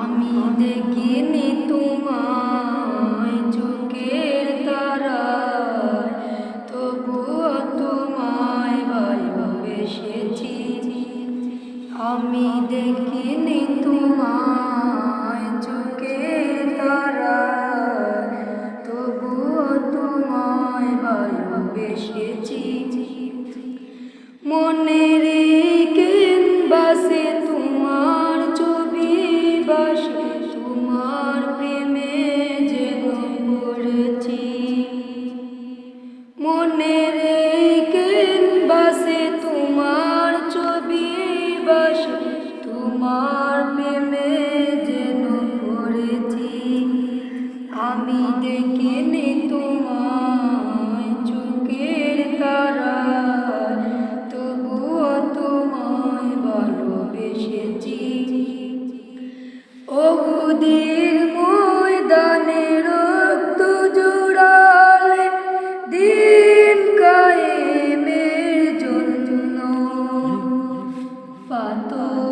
আমি দেখিনি তোমায় চোখের তারায়। তবুও তোমায় ভালোবেসেছি আমি দেখিনি তোমায় চোখের তারায়। তবুও তোমায় ভালোবেসেছি মনে রেখে বাসে তোমার ছবি বাসে, তোমার প্রেমে যেন পড়েছি। আমি দেখিনি তোমায় চোখের তারা, তবুও তোমায় ভালোবেসেছি। ওহুদের तू